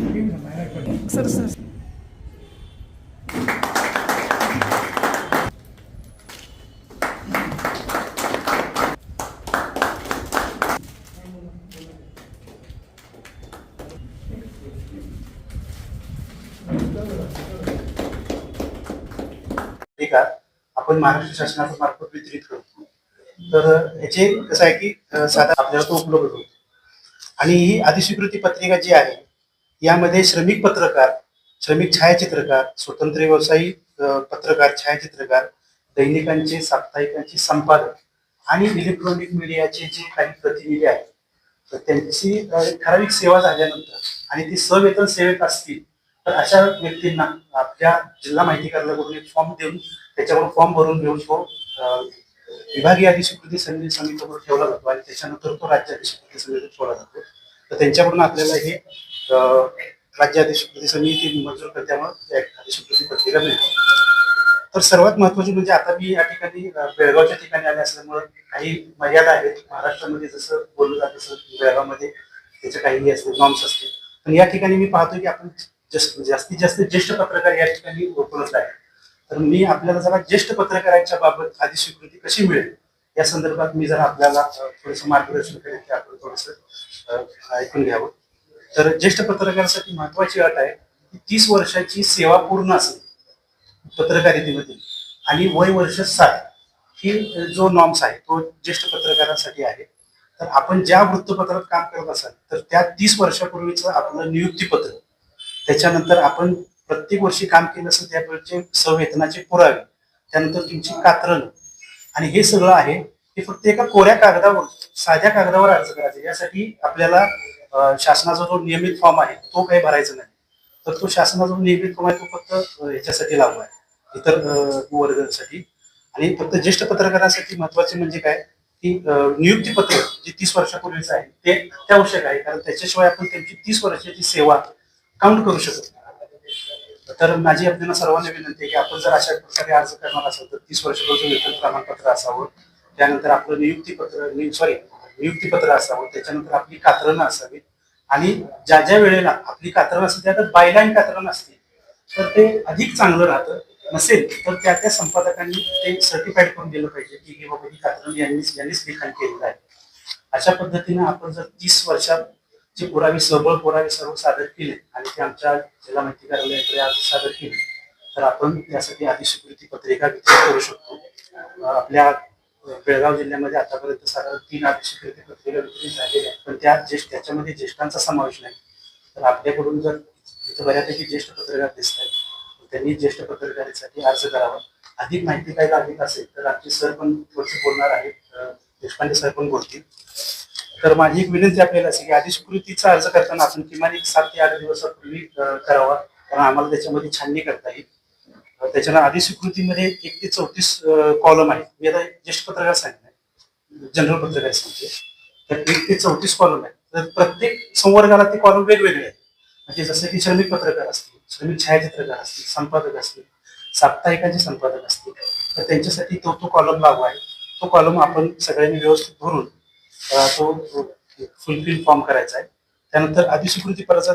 Sir sir ठीक आहे आपण महाराष्ट्र शासनाच्या मार्फत वितरित करतो. तर ह्याचे कसं आहे की साधा आपल्याला तो उपलब्ध होतो. आणि ही अधिस्वीकृती पत्रिका जी आहे यामध्ये श्रमिक पत्रकार श्रमिक छायाचित्रकार स्वतंत्र व्यवसायी पत्रकार छायाचित्रकार दैनिकांचे साप्ताहिकांचे संपादक आणि इलेक्ट्रॉनिक मीडियाचे जे काही प्रतिनिधी आहेत तर त्यांची ठराविक सेवा झाल्यानंतर आणि ती सवेतन सेवेत असतील तर अशा व्यक्तींना आपल्या जिल्हा माहिती कार्यालयाकडून एक फॉर्म देऊन त्याच्यावर फॉर्म भरून घेऊन तो विभागीय अधिस्वीकृती समिती समितीवर ठेवला जातो आणि त्याच्यानंतर तो राज्य अधिस्वीकृती समितीवर ठेवला जातो. तर त्यांच्याकडून आपल्याला हे राज्य राज्य अधिस्वीकृती समिती मंजूर करल्यामुळे एक अधिस्वीकृती पत्रिका मिळते तर सर्वात महत्वाची म्हणजे आता मी या ठिकाणी बेळगावच्या ठिकाणी आले असल्यामुळे काही मर्यादा आहेत. महाराष्ट्रामध्ये जसं बोललं जात तसं बेळगावमध्ये त्याचे काही असते नॉर्म्स असतील पण या ठिकाणी मी पाहतो की आपण जास्तीत जास्त ज्येष्ठ पत्रकार या ठिकाणी उपलब्ध आहे तर मी आपल्याला जरा ज्येष्ठ पत्रकारांच्या बाबत आधी स्वीकृती कशी मिळेल या संदर्भात मी जरा आपल्याला थोडस मार्गदर्शन करेल की आपण थोडस ऐकून घ्यावं. तर ज्येष्ठ पत्रकारासाठी महत्वाची अट आहे की तीस वर्षाची सेवा पूर्ण असेल पत्रकारितेमध्ये आणि वय वर्ष साठ ही जो नॉर्म्स आहे तो ज्येष्ठ पत्रकारांसाठी आहे. तर आपण ज्या वृत्तपत्रात काम करत असाल तर त्या तीस वर्षापूर्वीचं आपलं नियुक्तीपत्र. त्याच्यानंतर आपण प्रत्येक वर्षी काम केलं असेल त्यावेळेचे संवेदनाचे पुरावे त्यानंतर तुमची कात्रण. आणि हे सगळं आहे हे फक्त एका कोऱ्या कागदावर साध्या कागदावर अर्ज करायचं. यासाठी आपल्याला शासनाचा जो नियमित फॉर्म आहे तो काही भरायचा नाही. तर तो शासनाचा जो नियमित फॉर्म आहे तो फक्त याच्यासाठी ह्याच्यासाठी लागू आहे. इतर अं, वर्गासाठी. आणि फक्त ज्येष्ठ पत्रकारांसाठी महत्त्वाचे म्हणजे काय की नियुक्ती नियुक्तीपत्र जे तीस वर्षापूर्वीचं आहे ते अत्यावश्यक आहे. कारण त्याच्याशिवाय आपण त्यांची तीस वर्षाची सेवा काउंट करू शकत नाही. तर माझी आपल्याला सर्वांना विनंती आहे की आपण जर अशा प्रकारे अर्ज करणार असेल तर तीस वर्षापूर्वीचं वेतन प्रमाणपत्र असावं. त्यानंतर आपलं नियुक्तीपत्र सॉरी नियुक्तीपत्र असावं त्याच्यानंतर आपली कात्रणं असावी आणि ज्या ज्या वेळेला आपली कात्रण असते त्या बायलाईन कात्रण असते तर ते अधिक चांगलं राहतं नसेल तर त्या त्या संपादकांनी ते सर्टिफाईड करून दिलं पाहिजे की हे बाबा ही कात्रण यांनीच यांनीच लिखाण केलेलं आहे. अशा पद्धतीनं आपण जर तीस वर्षाचे पुरावे सबळ पुरावे सर्व सादर केले आणि ते आमच्या जिल्हा माहिती कार्यालयाकडे आज सादर केले तर आपण त्यासाठी अधिस्वीकृती पत्रिका वितरित करू शकतो. आपल्या बेळगाव जिल्ह्यामध्ये आतापर्यंत साधारण तीन अधिस्वीकृती पत्रिका वितरित झालेल्या आहेत. पण त्या ज्येष्ठ त्याच्यामध्ये ज्येष्ठांचा समावेश नाही. तर आपल्याकडून जर इथं बऱ्यापैकी ज्येष्ठ पत्रकार दिसत आहेत त्यांनी ज्येष्ठ पत्रकारितेसाठी अर्ज करावा. अधिक माहिती काही अधिक असेल तर आमचे सर पण थोडसे बोलणार आहेत. देशपांडे सर पण बोलतील. तर माझी एक विनंती आपल्याला असेल की अधिस्वीकृतीचा अर्ज करताना आपण किमान एक सात ते आठ दिवसापूर्वी करावा. कारण आम्हाला त्याच्यामध्ये छाननी करता येईल. अं, त्याच्यानं अधिस्वीकृतीमध्ये एक ते चौतीस कॉलम आहे मी आता ज्येष्ठ पत्रकार सांगितलं जनरल पत्रकार सांगते तर एक ते चौतीस कॉलम आहे तर प्रत्येक संवर्गाला ते कॉलम वेगवेगळे आहेत. म्हणजे जसं की श्रमिक पत्रकार असतील श्रमिक छायाचित्रकार असतील संपादक असतील साप्ताहिकांचे संपादक असतील तर त्यांच्यासाठी तो तो कॉलम लागू आहे. तो कॉलम आपण सगळ्यांनी व्यवस्थित भरून तो फुलफिल फॉर्म करायचा आहे. त्यानंतर अधिस्वीकृती परचा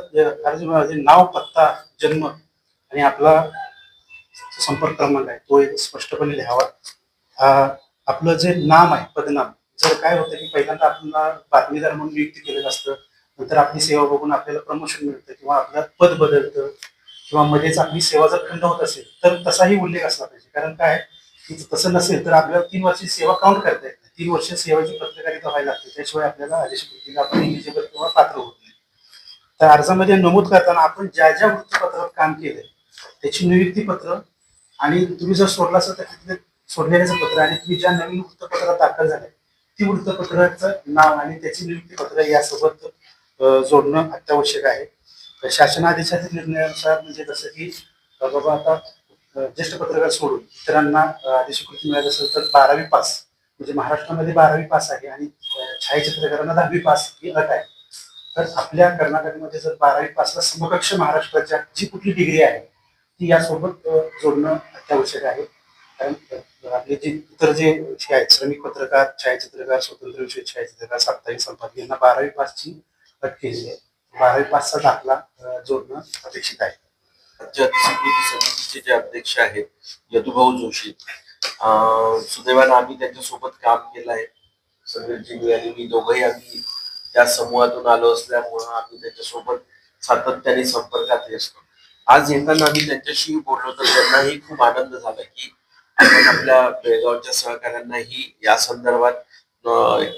अर्ज नाव पत्ता जन्म आणि आपला संपर्क क्रमांक आहे. तो एक स्पष्टपणे लिहावा. आपलं जे नाम आहे पदनाम जर काय होतं की पहिल्यांदा आपल्याला बातमीदार म्हणून नियुक्ती केलेलं असतं नंतर आपली सेवा बघून आपल्याला प्रमोशन मिळतं किंवा आपलं पद बदलतं किंवा मध्येच आपली सेवा जर खंड होत असेल तर तसाही उल्लेख असला पाहिजे. कारण काय की तसं नसेल तर आपल्याला तीन वर्षी सेवा काउंट करता येत नाही. तीन वर्ष सेवेची पत्रकारिता व्हायला लागते. त्याशिवाय आपल्याला अधिस्वीकृतीला आपण एलिजिबल किंवा पात्र होत नाही. तर अर्जामध्ये नमूद करताना आपण ज्या ज्या वृत्तपत्रात काम केलंय त्याची नियुक्ती पत्र आणि तुम्ही जर सोडला असेल तर तिथले सोडलेल्याचं पत्र आणि तुम्ही ज्या नवीन वृत्तपत्रात दाखल झाले ती वृत्तपत्राचं नाव आणि त्याची नियुक्ती पत्र यासोबत जोडणं अत्यावश्यक आहे. शासन शासनादेशातील निर्णयानुसार म्हणजे जसं की बाबा आता ज्येष्ठ पत्रकार सोडून इतरांना अं, अधिस्वीकृती मिळत असेल तर बारावी पास म्हणजे महाराष्ट्रामध्ये बारावी पास आहे आणि छायाचित्रकारांना दहावी पास ही अट आहे. तर आपल्या कर्नाटकमध्ये जर बारावी पासला समकक्ष महाराष्ट्राच्या जी कुठली डिग्री आहे ती यासोबत जोडणं अत्यावश्यक आहे. कारण आपले जे इतर जे आहेत श्रमिक पत्रकार छायाचित्रकार स्वतंत्र विषय छायाचित्रकार साप्ताहिक संपादक यांना बारावी पासची अट केली आहे बारावी पासचा दाखला जोडणं अपेक्षित आहे. राज्य समितीचे जे अध्यक्ष आहेत यदुभाऊ जोशी सुदैवानं आम्ही त्यांच्यासोबत काम केलं आहे. समीरजी मी आणि मी दोघंही आम्ही त्या समूहातून आलो असल्यामुळं आम्ही त्यांच्यासोबत सातत्याने संपर्कात असतो. आज येताना आम्ही त्यांच्याशी बोललो तर त्यांनाही खूप आनंद झाला की आपण आपल्या बेळगावच्या सहकाऱ्यांनाही या संदर्भात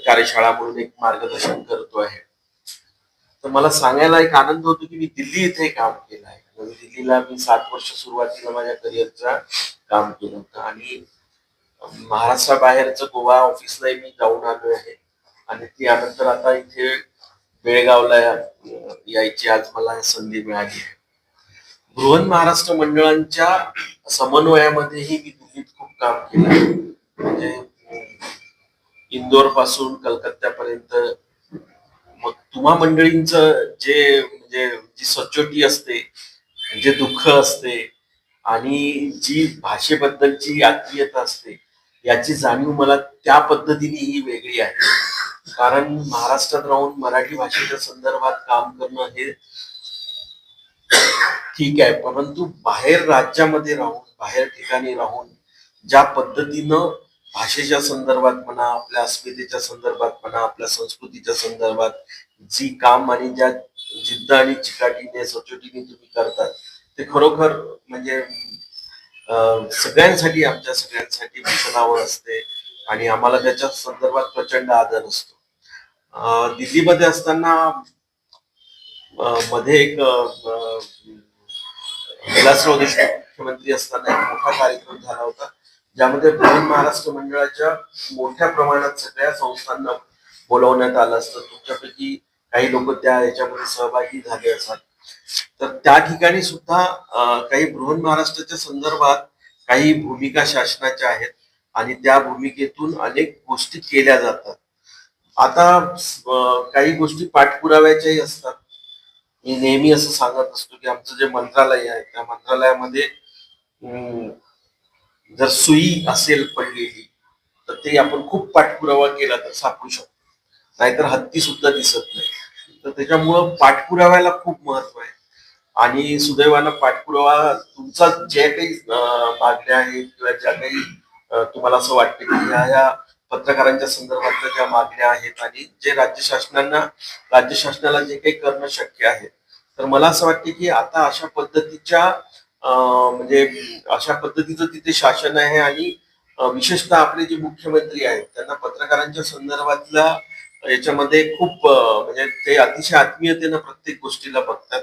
कार्यशाळा म्हणून एक मार्गदर्शन करतो आहे. तर मला सांगायला एक आनंद होतो की मी दिल्ली इथे काम केलं आहे. नवी दिल्लीला मी सात वर्ष सुरुवातीला माझ्या करिअरचा काम केलं होतं आणि महाराष्ट्राबाहेरचं गोवा ऑफिसलाही मी जाऊन आलो आहे. आणि त्यानंतर आता इथे बेळगावला यायची आज मला संधी मिळाली आहे. बृहन महाराष्ट्र मंडळांच्या समन्वयामध्येही मी दिल्लीत खूप काम केलं. म्हणजे इंदोरपासून कलकत्त्यापर्यंत मग तुम्हा मंडळींच जे म्हणजे जी सचोटी असते जे दुःख असते आणि जी भाषेबद्दलची आत्मीयता असते याची जाणीव मला त्या पद्धतीने ही वेगळी आहे. कारण महाराष्ट्रात राहून मराठी भाषेच्या संदर्भात काम करणं हे ठीक आहे परंतु बाहेर राज्यामध्ये राहून बाहेर ठिकाणी राहून ज्या पद्धतीनं भाषेच्या संदर्भात म्हणा आपल्या अस्मितेच्या संदर्भात म्हणा आपल्या संस्कृतीच्या संदर्भात जी काम आणि ज्या जिद्द आणि चिकाटीने सचोटीने तुम्ही करतात ते खरोखर म्हणजे सगळ्यांसाठी आमच्या सगळ्यांसाठी भीषणावर असते आणि आम्हाला त्याच्या संदर्भात प्रचंड आदर असतो. दिल्लीमध्ये असताना मध्ये एक विलासराव देशमुख मुख्यमंत्री असताना एक मोठा कार्यक्रम झाला होता ज्यामध्ये बृहन महाराष्ट्र मंडळाच्या मोठ्या प्रमाणात सगळ्या संस्थांना बोलवण्यात आलं असतं. तुमच्यापैकी काही लोक त्या याच्यामध्ये सहभागी झाले असतात. तर त्या ठिकाणी सुद्धा काही बृहन महाराष्ट्राच्या संदर्भात काही भूमिका शासनाच्या आहेत आणि त्या भूमिकेतून अनेक गोष्टी केल्या जातात. आता काही गोष्टी पाठपुराव्याच्याही असतात. मी नेहमी असं सांगत असतो की आमचं जे मंत्रालय आहे त्या मंत्रालयामध्ये जर सुई असेल पडलेली तर ते आपण खूप पाठपुरावा केला तर सापडू शकतो. नाहीतर हत्ती सुद्धा दिसत नाही. तर त्याच्यामुळं पाठपुराव्याला खूप महत्त्व आहे. आणि सुदैवानं पाठपुरावा तुमचा जे काही मागण्या आहेत किंवा ज्या काही तुम्हाला असं वाटतं की ह्या ह्या पत्रकारांच्या संदर्भातल्या ज्या मागण्या आहेत आणि जे राज्य शासनांना राज्य शासनाला जे काही करणं शक्य आहे तर मला असं वाटतं की आता अशा पद्धतीच्या म्हणजे अशा पद्धतीचं तिथे शासन आहे आणि विशेषतः आपले जे मुख्यमंत्री आहेत त्यांना पत्रकारांच्या संदर्भातल्या याच्यामध्ये खूप म्हणजे ते अतिशय आत्मीयतेनं प्रत्येक गोष्टीला बघतात.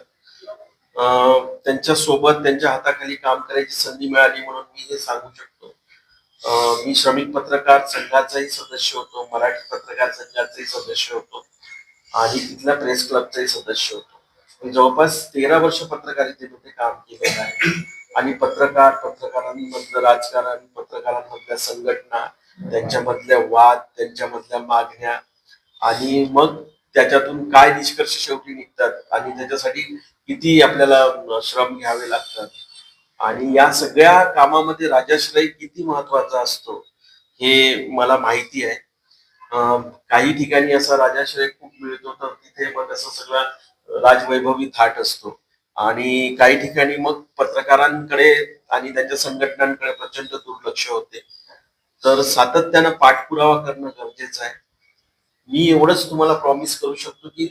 त्यांच्यासोबत त्यांच्या हाताखाली काम करायची संधी मिळाली म्हणून मी हे सांगू शकतो. मी श्रमिक पत्रकार संघाचाही सदस्य होतो मराठी पत्रकार संघाचाही सदस्य होतो आणि तिथल्या प्रेस क्लबचाही सदस्य होतो. जवळपास तेरा वर्ष पत्रकारितेमध्ये काम केलेलं आहे. आणि पत्रकार पत्रकारांमधलं राजकारण पत्रकारांमधल्या संघटना त्यांच्यामधल्या वाद त्यांच्यामधल्या मागण्या आणि मग त्याच्यातून काय निष्कर्ष शेवटी निघतात आणि त्याच्यासाठी किती आपल्याला श्रम घ्यावे लागतात. आणि या सगळ्या कामामध्ये राजाश्रय किती महत्त्वाचा असतो हे मला माहिती आहे. काही ठिकाणी असा राजाश्रय खूप मिळतो तर तिथे मग असं सगळं राजवैभवी थाट असतो. आणि काही ठिकाणी मग पत्रकारांकडे आणि त्यांच्या संघटनांकडे प्रचंड दुर्लक्ष होते. तर सातत्यानं पाठपुरावा करणं गरजेचं आहे. मी एवढंच तुम्हाला प्रॉमिस करू शकतो की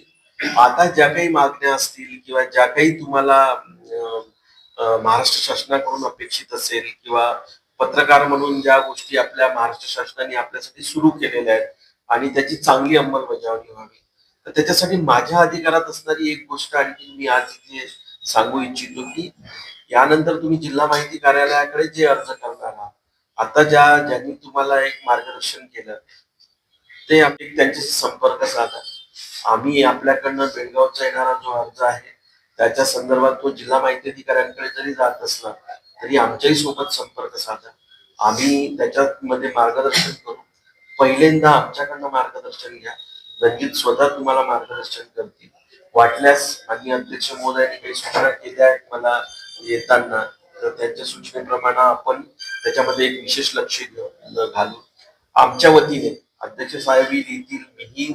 आता ज्या काही मागण्या असतील किंवा ज्या काही तुम्हाला महाराष्ट्र शासनाकडून अपेक्षित असेल किंवा पत्रकार म्हणून ज्या गोष्टी आपल्या महाराष्ट्र शासनाने आपल्यासाठी सुरू केलेल्या आहेत आणि त्याची चांगली अंमलबजावणी व्हावी. तर त्याच्यासाठी माझ्या अधिकारात असणारी एक गोष्ट आणखी मी आज इथे सांगू इच्छितो की यानंतर तुम्ही जिल्हा माहिती कार्यालयाकडे जे अर्ज करणार आहात आता ज्या ज्यांनी तुम्हाला एक मार्गदर्शन केलं ते आम्ही त्यांच्याशी संपर्क साधा. आम्ही आपल्याकडनं बेळगावचा येणारा जो अर्ज आहे त्याच्या संदर्भात तो जिल्हा माहिती अधिकाऱ्यांकडे जरी जात असला तरी आमच्याही सोबत संपर्क साधा. आम्ही त्याच्यामध्ये मार्गदर्शन करू. पहिल्यांदा आमच्याकडनं मार्गदर्शन घ्या. रणजित स्वतः तुम्हाला मार्गदर्शन करतील. वाटल्यास आणि अध्यक्ष महोदयांनी काही सूचना केल्या आहेत मला येताना. तर त्यांच्या सूचनेप्रमाणे आपण त्याच्यामध्ये एक विशेष लक्ष घालू आमच्या वतीने अध्यक्ष साहेब लिहितील मीही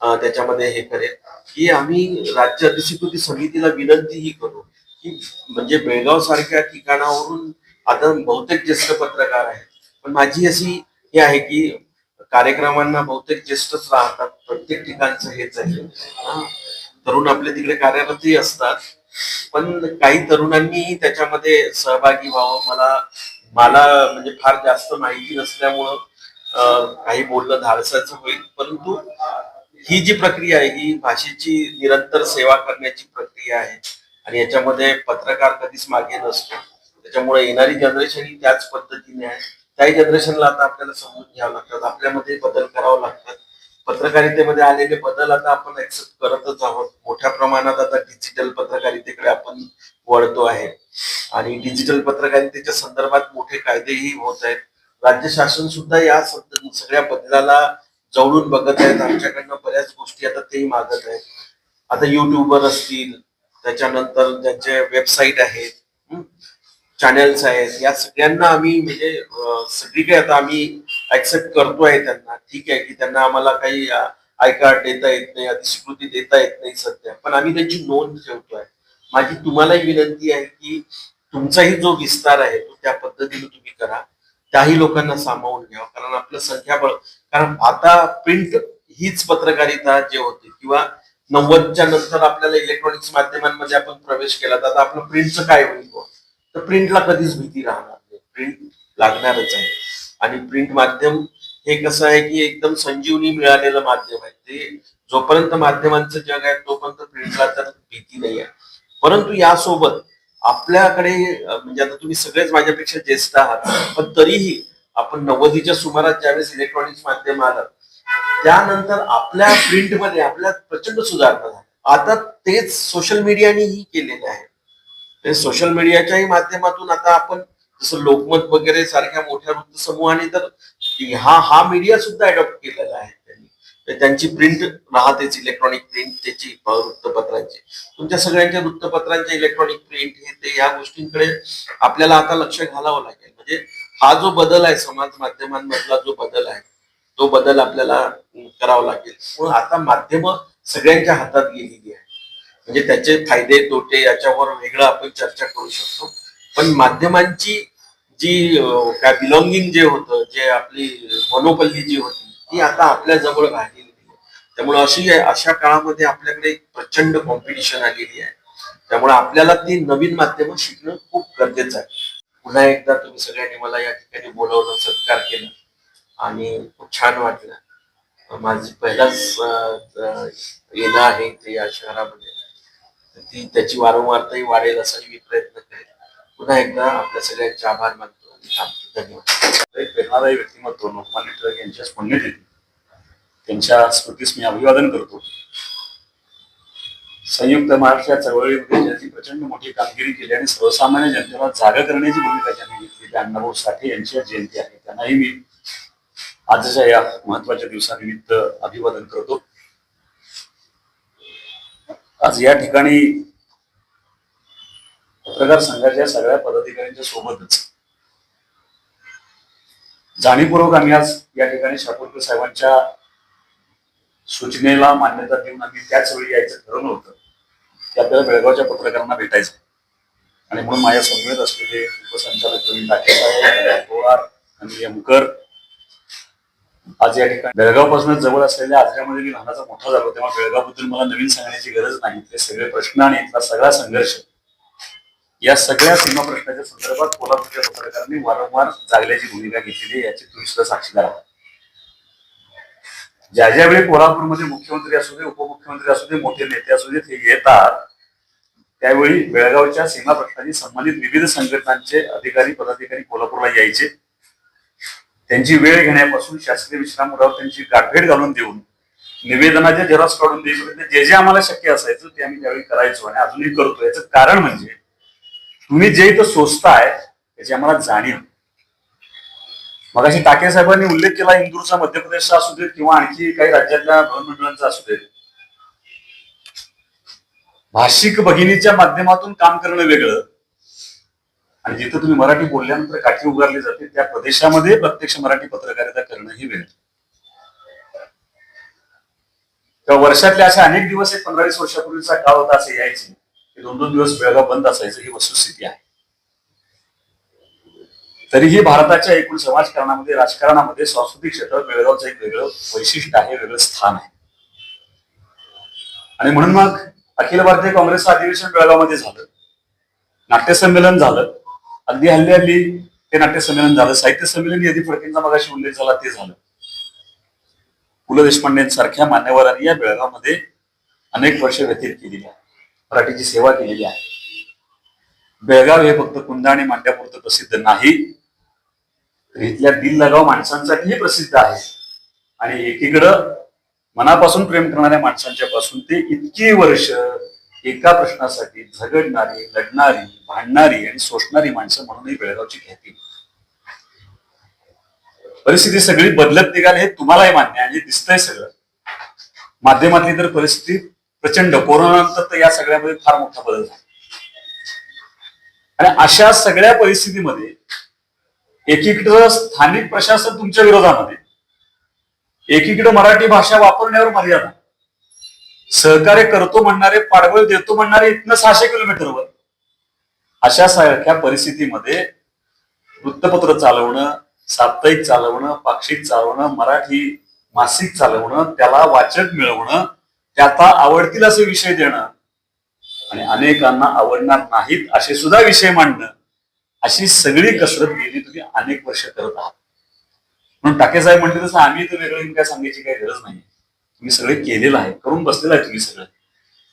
त्याच्यामध्ये हे करेल की आम्ही राज्य अधिस्वीकृती समितीला विनंतीही करू. की म्हणजे बेळगाव सारख्या ठिकाणावरून आता बहुतेक ज्येष्ठ पत्रकार आहेत. पण माझी अशी हे आहे की कार्यक्रमांना बहुतेक ज्येष्ठच राहतात प्रत्येक ठिकाणचं हेच आहे. तरुण आपले तिकडे कार्यरतही असतात पण काही तरुणांनी त्याच्यामध्ये सहभागी व्हावं. मला मला म्हणजे फार जास्त माहिती नसल्यामुळं काही बोलणं धाडसाचं होईल. परंतु ही जी प्रक्रिया आहे ही भाषेची निरंतर सेवा करण्याची प्रक्रिया आहे. आणि याच्यामध्ये पत्रकार कधीच मागे नसतो त्याच्यामुळे येणारी जनरेशन ही त्याच पद्धतीने आहे. काही जनरेशनला आता आपल्याला समजून घ्यावं लागतात आपल्यामध्ये बदल करावं लागतात. पत्रकारितेमध्ये आलेले बदल आता आपण ऍक्सेप्ट करतच आहोत. मोठ्या प्रमाणात आता डिजिटल पत्रकारितेकडे आपण वळतो आहे. आणि डिजिटल पत्रकारितेच्या संदर्भात मोठे कायदेही होत आहेत. राज्य शासन सुद्धा या सगळ्या बदलाला जवळून बघत आहेत. आमच्याकडनं बऱ्याच गोष्टी आता तेही मागत आहेत. आता युट्यूबर असतील त्याच्यानंतर ज्यांचे वेबसाईट आहेत. चॅनल्स आहेत. या सगळ्यांना आम्ही म्हणजे सगळीकडे आता आम्ही ऍक्सेप्ट करतोय त्यांना. ठीक आहे की त्यांना आम्हाला काही आय कार्ड देता येत नाही अधिस्वीकृती देता येत नाही सध्या. पण आम्ही त्यांची नोंद ठेवतोय. माझी तुम्हालाही विनंती आहे की तुमचाही जो विस्तार आहे तो त्या पद्धतीने तुम्ही करा. त्याही लोकांना सामावून घ्यावा कारण आपलं संख्याबळ कारण आता प्रिंट हीच पत्रकारिता जे होती किंवा नव्वदच्या नंतर आपल्याला इलेक्ट्रॉनिक्स माध्यमांमध्ये आपण प्रवेश केला तर आता आपलं प्रिंटचं काय होईल तर प्रिंटला कधीच भीती राहणार नाही. प्रिंट लागणारच आहे. आणि प्रिंट माध्यम हे कसं आहे की एकदम संजीवनी मिळालेलं माध्यम आहे. ते जोपर्यंत माध्यमांचं जग आहे तोपर्यंत प्रिंटला तर भीती नाही आहे. परंतु यासोबत आपल्याकडे म्हणजे आता तुम्ही सगळेच माझ्यापेक्षा ज्येष्ठ आहात पण तरीही आपण नव्वदीच्या सुमारात ज्यावेळेस इलेक्ट्रॉनिक्स माध्यम आलं त्यानंतर आपल्या प्रिंटमध्ये आपल्या प्रचंड सुधारणा झाल्या. आता तेच सोशल मीडियानेही केलेले आहे. ते सोशल मीडियाच्याही माध्यमातून आता आपण जसं लोकमत वगैरे सारख्या मोठ्या वृत्तसमूहाने तर हा हा मीडिया सुद्धा अडॉप्ट केलेला आहे त्यांनी. तर त्यांची प्रिंट राहतेच इलेक्ट्रॉनिक प्रिंट त्याची वृत्तपत्रांची. तुमच्या सगळ्यांच्या वृत्तपत्रांच्या इलेक्ट्रॉनिक प्रिंट हे ते या गोष्टींकडे आपल्याला आता लक्ष घालावं लागेल. म्हणजे हा जो बदल आहे समाज माध्यमांमधला जो बदल आहे तो बदल आपल्याला करावा लागेल. म्हणून आता माध्यम सगळ्यांच्या हातात गेलेली आहे म्हणजे त्याचे फायदे तोटे याच्यावर वेगळं आपण चर्चा करू शकतो. पण माध्यमांची जी काय बिलॉंगिंग जे होतं जे आपली मनोपल्ली जी होती ती आता आपल्या जवळ राहिलेली आहे त्यामुळे अशी अशा काळामध्ये आपल्याकडे प्रचंड कॉम्पिटिशन आलेली आहे. त्यामुळे आपल्याला ती नवीन माध्यमं शिकणं खूप गरजेचं आहे. पुन्हा एकदा तुम्ही सगळ्यांनी मला या ठिकाणी बोलवलं सत्कार केला आणि खूप छान वाटलं. माझी पहिलाच येणं आहे ते या शहरामध्ये. ती त्याची वारंवारताही वाढेल असाही मी प्रयत्न करेल पुन्हा एकदा आपल्या सगळ्यांचे आभार मानतो आणि थांबतो धन्यवाद. एक प्रेरणादायी व्यक्तिमत्व लोकमान्य टिळक यांच्या पुण्यतिथी. त्यांच्या स्मृतीस मी अभिवादन करतो. संयुक्त महाराष्ट्र चळवळीमध्ये ज्यांनी प्रचंड मोठी कामगिरी केली आणि सर्वसामान्य जनतेला जागा करण्याची भूमिका ज्यांनी घेतली. त्या अण्णाभाऊ साठे यांची जयंती आहे. त्यांनाही मी आजच्या या महत्त्वाच्या दिवसानिमित्त अभिवादन करतो. आज या ठिकाणी पत्रकार संघाच्या सगळ्या पदाधिकाऱ्यांच्या सोबतच जाणीवपूर्वक आम्ही आज या ठिकाणी शापूरकर साहेबांच्या सूचनेला मान्यता देऊन आम्ही त्याच वेळी यायचं ठरवलं होतं की आपल्याला बेळगावच्या पत्रकारांना भेटायचं. आणि म्हणून माझ्या समवेत असलेले उपसंचालक प्रवीण टाके साहेब पवार अनिल मुकर आज या ठिकाणी बेळगावपासून जवळ असलेल्या आजऱ्यामध्ये मी लहानाचा मोठा झालो तेव्हा बेळगावबद्दल मला नवीन सांगण्याची गरज नाही. ते सगळे प्रश्न आणि इथला सगळा संघर्ष. या सगळ्या सीमा प्रश्नाच्या संदर्भात कोल्हापूरच्या पत्रकारांनी वारंवार जागल्याची भूमिका घेतलेली आहे याची तुम्ही सुद्धा साक्षीदार आहात ज्या ज्या वेळी कोल्हापूरमध्ये मुख्यमंत्री असू दे उपमुख्यमंत्री असू दे मोठे नेते असू देत हे येतात त्यावेळी बेळगावच्या सीमा प्रश्नाशी संबंधित विविध संघटनांचे अधिकारी पदाधिकारी कोल्हापूरला यायचे. त्यांची वेळ घेण्यापासून शासकीय विश्रामगृहावर त्यांची गाठभेट घालून देऊन निवेदनाच्या झेरॉक्स काढून देईपर्यंत जे जे आम्हाला शक्य असायचं ते आम्ही त्यावेळी करायचो आणि अजूनही करतो याचं कारण म्हणजे तुम्ही जे इथं सोचताय त्याची आम्हाला जाणीव. मगाशी टाके साहेबांनी उल्लेख केला इंदूरचा मध्य प्रदेशचा असू देत किंवा आणखी काही राज्यातल्या भवनमंडळांचा असू देत. भाषिक भगिनीच्या माध्यमातून काम करणं वेगळं. आणि जिथं तुम्ही मराठी बोलल्यानंतर काठी उगारली जाते त्या प्रदेशामध्ये प्रत्यक्ष मराठी पत्रकारिता करणं ही वेळ. किंवा वर्षातले असे अनेक दिवस एक पंधरा वीस वर्षापूर्वीचा काळ होता असे यायचे. की दोन दोन दिवस बेळगाव बंद असायचं ही वस्तुस्थिती आहे. तरीही भारताच्या एकूण समाजकारणामध्ये राजकारणामध्ये सांस्कृतिक क्षेत्रात बेळगावचं एक वेगळं वैशिष्ट्य आहे वेगळं स्थान आहे. आणि म्हणून मग अखिल भारतीय काँग्रेसचं अधिवेशन बेळगावमध्ये झालं. नाट्यसंमेलन झालं. अगदी हल्ली हल्ली ते नाट्यसंमेलन झालं साहित्य संमेलन यदी फडकेंचा मगाशी उल्लेख झाला ते झालं. पु. ल. देशपांडेंसारख्या मान्यवरांनी या बेळगावमध्ये अनेक वर्ष व्यतीत केलेली आहे. मराठीची सेवा केलेली आहे. बेळगाव हे फक्त कुंदा आणि मांड्यापुरतं प्रसिद्ध नाही तर इथल्या दिल लगाव माणसांसाठीही प्रसिद्ध आहे. आणि एकीकडं मनापासून प्रेम करणाऱ्या माणसांच्या पासून ते इतकी वर्ष एका प्रश्नासाठी झगडणारी लढणारी भांडणारी आणि सोसणारी माणसं म्हणूनही बेळगावची ख्याती. परिस्थिती सगळी बदलत निघाली हे तुम्हालाही मान्य आहे. आणि दिसतंय सगळं. माध्यमातली तर परिस्थिती प्रचंड. कोरोनानंतर तर या सगळ्यामध्ये फार मोठा बदल झाला. आणि अशा सगळ्या परिस्थितीमध्ये एकीकडं स्थानिक प्रशासन तुमच्या विरोधामध्ये एकीकडे मराठी भाषा वापरण्यावर मर्यादा. सहकार्य करतो म्हणणारे पाडबळ देतो म्हणणारे इथनं सहाशे किलोमीटरवर अशा सारख्या परिस्थितीमध्ये वृत्तपत्र चालवणं साप्ताहिक चालवणं पाक्षिक चालवणं मराठी मासिक चालवणं त्याला वाचक मिळवणं त्याचा आवडतील असे विषय देणं. आणि अनेकांना आवडणार नाहीत असे सुद्धा विषय मांडणं. अशी सगळी कसरत गेली तुम्ही अनेक वर्ष करत आहात. म्हणून टाके साहेब म्हणते तसं आम्ही तर वेगळं काय सांगायची काही गरज नाही तुम्ही सगळे केलेलं आहे करून बसलेलं आहे तुम्ही सगळं.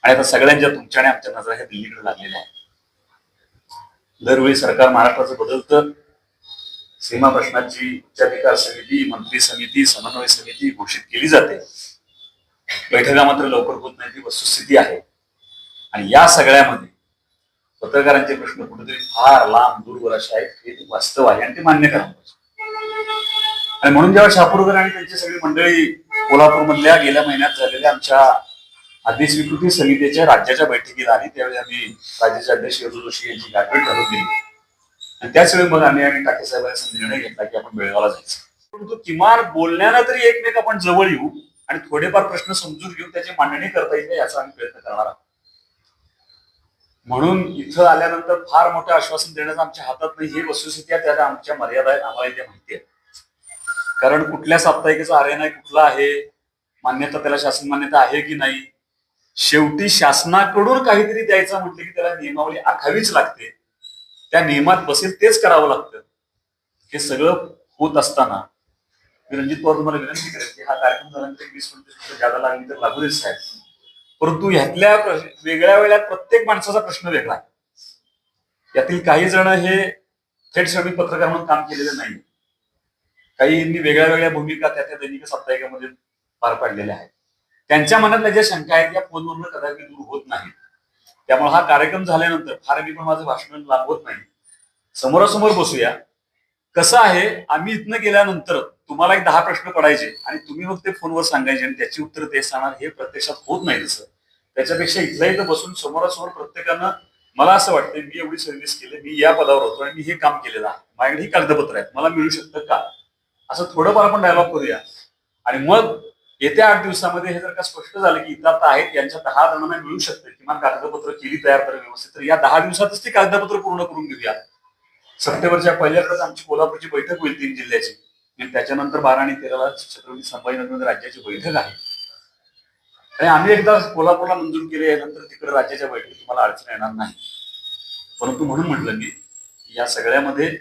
आणि आता सगळ्यांच्या तुमच्या आणि आमच्या नजरा ह्या दिल्लीकडे लागलेल्या आहेत दरवेळी सरकार महाराष्ट्राचं बदलतं. सीमा प्रश्नाची उच्चाधिकार समिती मंत्री समिती समन्वय समिती घोषित केली जाते. बैठका मात्र लवकर होत नाही ती वस्तुस्थिती आहे. आणि या सगळ्यामध्ये पत्रकारांचे प्रश्न कुठेतरी फार लांब दूरवर असे आहेत हे वास्तव आहे आणि ते मान्य करावं पाहिजे. आणि म्हणून जेव्हा शापूरकर आणि त्यांची सगळी मंडळी कोल्हापूरमधल्या गेल्या महिन्यात झालेल्या आमच्या अधिस्वीकृती समितीच्या राज्याच्या बैठकीला आली त्यावेळी आम्ही राज्याचे अध्यक्ष जोशी यांची गाठभेट घालून दिली. आणि त्याच वेळी मग आम्ही आणि टाके साहेबांचा निर्णय घेतला की आपण बेळगावला जायचं. परंतु किमान बोलण्यानं तरी एकमेक आपण जवळ येऊ आणि थोडेफार प्रश्न समजून घेऊन त्याची मांडणी करता येईल याचा आम्ही प्रयत्न करणार आहोत. म्हणून इथं आल्यानंतर फार मोठं आश्वासन देण्याचं आमच्या हातात नाही. हे वस्तुस्थिती आहे त्याला आमच्या मर्यादा आहेत आम्हाला इथे माहिती आहे. कारण कुठल्या साप्ताहिकेचा आर्यन आहे कुठला आहे मान्यता त्याला शासन मान्यता आहे की नाही? शेवटी शासनाकडून काहीतरी द्यायचं म्हटलं की त्याला नियमावली आखावीच लागते. त्या नियमात बसेल तेच करावं लागतं. हे सगळं होत असताना मी रणजित पवार तुम्हाला विनंती करेल की हा कार्यक्रम झाल्यानंतर वीस मिनिटं जादा लागली तर लागू देत साहेब. परंतु ह्यातल्या वेगळ्या वेळात प्रत्येक माणसाचा प्रश्न वेगळा आहे. यातील काही जण हे थेट श्रमिक पत्रकार म्हणून काम केलेलं नाही. काहींनी वेगळ्या वेगळ्या भूमिका त्या त्या दैनिक साप्ताहिकामध्ये पार पाडलेल्या आहेत. त्यांच्या मनातल्या ज्या शंका आहेत या फोनवरून कदापि दूर होत नाहीत. त्यामुळे हा कार्यक्रम झाल्यानंतर फार मी पण माझं भाषण लांबवत नाही. समोरासमोर बसूया. कसं आहे आम्ही इथनं गेल्यानंतर तुम्हाला एक दहा प्रश्न पडायचे आणि तुम्ही मग ते फोनवर सांगायचे आणि त्याची उत्तर ते सांगणार हे प्रत्यक्षात होत नाही तसं. त्याच्यापेक्षा इथल्या इथं बसून समोरासमोर प्रत्येकानं मला असं वाटतं मी एवढी सर्व्हिस केली मी या पदावर होतो आणि मी हे काम केलेलं आहे. माझ्याकडे ही कागदपत्र आहेत. मला मिळू शकतं का? असं थोडंफार आपण डायलॉग करूया. आणि मग येत्या आठ दिवसामध्ये हे जर का स्पष्ट झालं की इतर आहेत यांच्या दहा जणांना मिळू शकतं किमान कागदपत्र केली तयार तर व्यवस्थित. तर या दहा दिवसातच ती कागदपत्र पूर्ण करून घेऊया. सप्टेंबरच्या पहिल्याकडे आमची कोल्हापूरची बैठक होईल तीन जिल्ह्याची. आणि त्याच्यानंतर बारा आणि तेराला छत्रपती संभाजीनगरमध्ये राज्याची बैठक आहे. आणि आम्ही एकदा कोल्हापूरला मंजूर केले नंतर तिकडे राज्याच्या बैठकीत तुम्हाला अडचण येणार नाही. परंतु म्हणून म्हटलं मी या सगळ्यामध्ये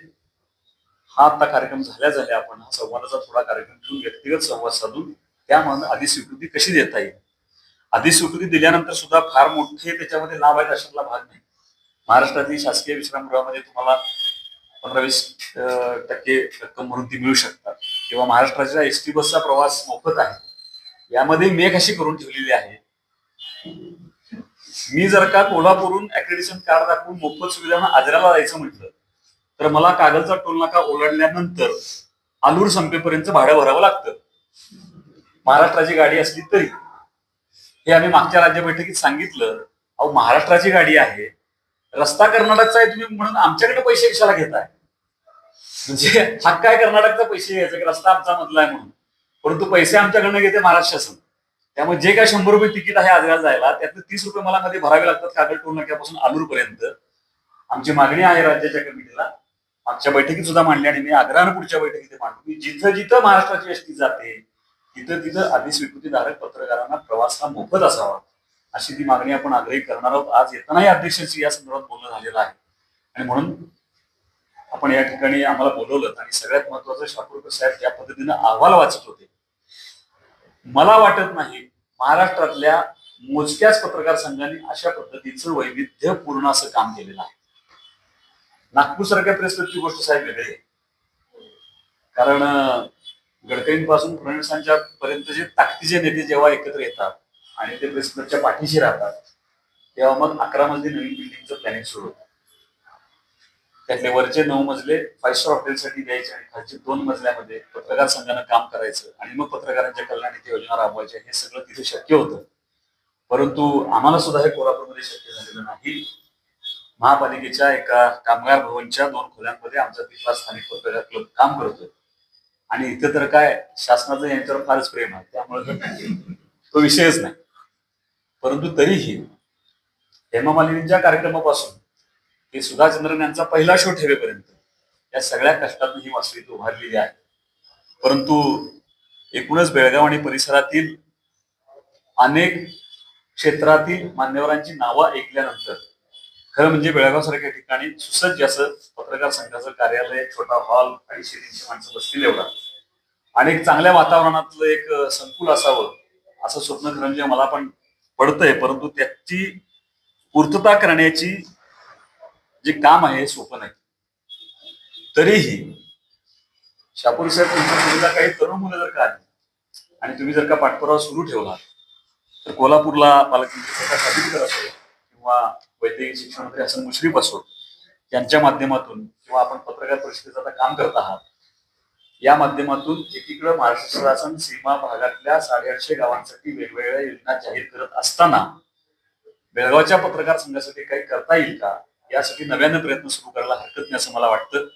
हा आता कार्यक्रम झाल्या झाल्या आपण हा संवादाचा थोडा कार्यक्रम ठेवून व्यक्तिगत संवाद साधून त्यामध्ये अधिस्वीकृती कशी देता येईल? अधिस्वीकृती दिल्यानंतर सुद्धा फार मोठे त्याच्यामध्ये लाभ आहेत अशातला भाग नाही. महाराष्ट्रातील शासकीय विश्रामगृहामध्ये तुम्हाला पंधरा वीस टक्के रक्कम म्हणून ती मिळू शकतात. किंवा महाराष्ट्राच्या एस टी बसचा प्रवास मोफत आहे. यामध्ये मेघ अशी करून ठेवलेली आहे. मी जर का कोल्हापूरून अक्रेडिशन कार्ड दाखवून मोफत सुविधा आजऱ्याला जायचं म्हटलं तर मला कागलचा टोल नाका ओलांडल्यानंतर आलूर संपेपर्यंत भाडं भरावं लागतं. महाराष्ट्राची गाडी असली तरी. हे आम्ही मागच्या राज्य बैठकीत सांगितलं. अहो महाराष्ट्राची गाडी आहे. रस्ता कर्नाटकचा आहे तुम्ही म्हणून आमच्याकडे पैसे कशाला घेताय? म्हणजे हक्क आहे कर्नाटकचा पैसे घ्यायचा? की रस्ता आमचा मधला आहे म्हणून. परंतु पैसे आमच्याकडनं घेते महाराष्ट्र शासन. त्यामुळे जे काय शंभर रुपये तिकीट आहे आजगाल जायला त्यातले तीस रुपये मला मध्ये भरावे लागतात कागल टोल नाक्यापासून आलूर पर्यंत आमची मागणी आहे राज्याच्या कमिटीला. मागच्या बैठकीत सुद्धा मांडली आणि मी आग्रहानं पुढच्या बैठकीत मांडतो. की जिथं जिथं महाराष्ट्राची एसटी जाते तिथं तिथं अधिस्वीकृतीधारक पत्रकारांना प्रवास हा मोफत असावा अशी ती मागणी आपण आग्रही करणार आहोत. आज येतानाही अध्यक्षांशी या संदर्भात बोलणं झालेलं आहे. आणि म्हणून आपण या ठिकाणी आम्हाला बोलवलं आणि सगळ्यात महत्वाचं शापूरकर साहेब ज्या पद्धतीनं अहवाल वाचत होते. मला वाटत नाही महाराष्ट्रातल्या मोजक्याच पत्रकार संघांनी अशा पद्धतीचं वैविध्यपूर्ण असं काम केलेलं आहे. नागपूर सारख्या प्रेसक्लबची गोष्ट साहेब वेगळी कारण गडकरींपासून फडणवीसांच्या पर्यंत जे ताकदीचे नेते जेव्हा एकत्र येतात आणि ते प्रेस क्लबच्या पाठीशी राहतात तेव्हा मग अकरा मजली नवीन बिल्डिंगचं प्लॅनिंग सुरू होतं. त्यातले वरचे नऊ मजले फाईव्ह स्टार हॉटेलसाठी द्यायचे आणि खालचे दोन मजल्यामध्ये पत्रकार संघानं काम करायचं आणि मग पत्रकारांच्या कल्याणाची योजना राबवायच्या हे सगळं तिथे शक्य होतं. परंतु आम्हाला सुद्धा हे कोल्हापूरमध्ये शक्य झालेलं नाही. महापालिकेच्या एका कामगार भवनच्या दोन खोल्यांमध्ये आमचा तिथला स्थानिक पत्रकार क्लब काम करतोय. आणि इथं तर काय शासनाचं यांच्यावर फारच प्रेम आहे. त्यामुळे तर तो विषयच नाही. परंतु तरीही हेमा मालिनींच्या कार्यक्रमापासून ते सुधाचंद्रन यांचा पहिला शो ठेवेपर्यंत या सगळ्या कष्टातून ही वास्तविक उभारलेली आहे. परंतु एकूणच बेळगाव आणि परिसरातील अनेक क्षेत्रातील मान्यवरांची नावं ऐकल्यानंतर खरं म्हणजे बेळगाव सारख्या ठिकाणी सुसज्ज असं पत्रकार संघाचं कार्यालय छोटा हॉल आणि शेतीची माणसं बसतील एवढा. आणि एक चांगल्या वातावरणातलं एक संकुल असावं असं स्वप्न खरं म्हणजे मला पण पडतंय. परंतु त्याची पूर्तता करण्याची जे काम आहे हे सोपं नाही. तरीही शापूर साहेब तुमच्या मुलीला काही तरुण मुलं जर का आली आणि तुम्ही जर का पाठपुरावा सुरू ठेवला तर कोल्हापूरला पालकमंत्री किंवा वैद्यकीय शिक्षण मंत्री हसन मुश्रीफ असो यांच्या माध्यमातून किंवा आपण पत्रकार परिषदेचं आता काम करत आहात या माध्यमातून एकीकडे महाराष्ट्र शासन सीमा भागातल्या साडेआठशे गावांसाठी वेगवेगळ्या योजना जाहीर करत असताना बेळगावच्या पत्रकार संघासाठी काही करता येईल का? यासाठी नव्याने प्रयत्न सुरू करायला हरकत नाही असं मला वाटतं.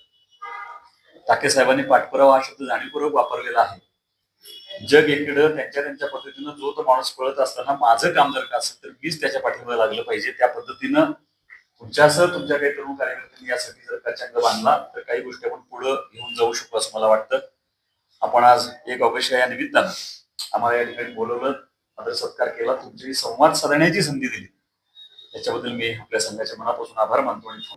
टाके साहेबांनी पाठपुरावा हा शब्द जाणीवपूर्वक वापरलेला आहे. जग एकीकडं त्यांच्या त्यांच्या पद्धतीनं जो तो माणूस पळत असताना माझं काम जर का असेल तर मीच त्याच्या पाठीमध्ये लागलं पाहिजे. त्या पद्धतीनं तुमच्यासह तुमच्या काही तरुण कार्यकर्त्यांनी यासाठी जर का चंग बांधला तर काही गोष्टी आपण पुढे घेऊन जाऊ शकतो असं मला वाटतं. आपण आज एक ऑगस्ट या निमित्तानं आम्हाला या ठिकाणी बोलवलं आदर सत्कार केला तुमची संवाद साधण्याची संधी दिली. त्याच्याबद्दल मी आपल्या संघाच्या मनापासून आभार मानतो आणि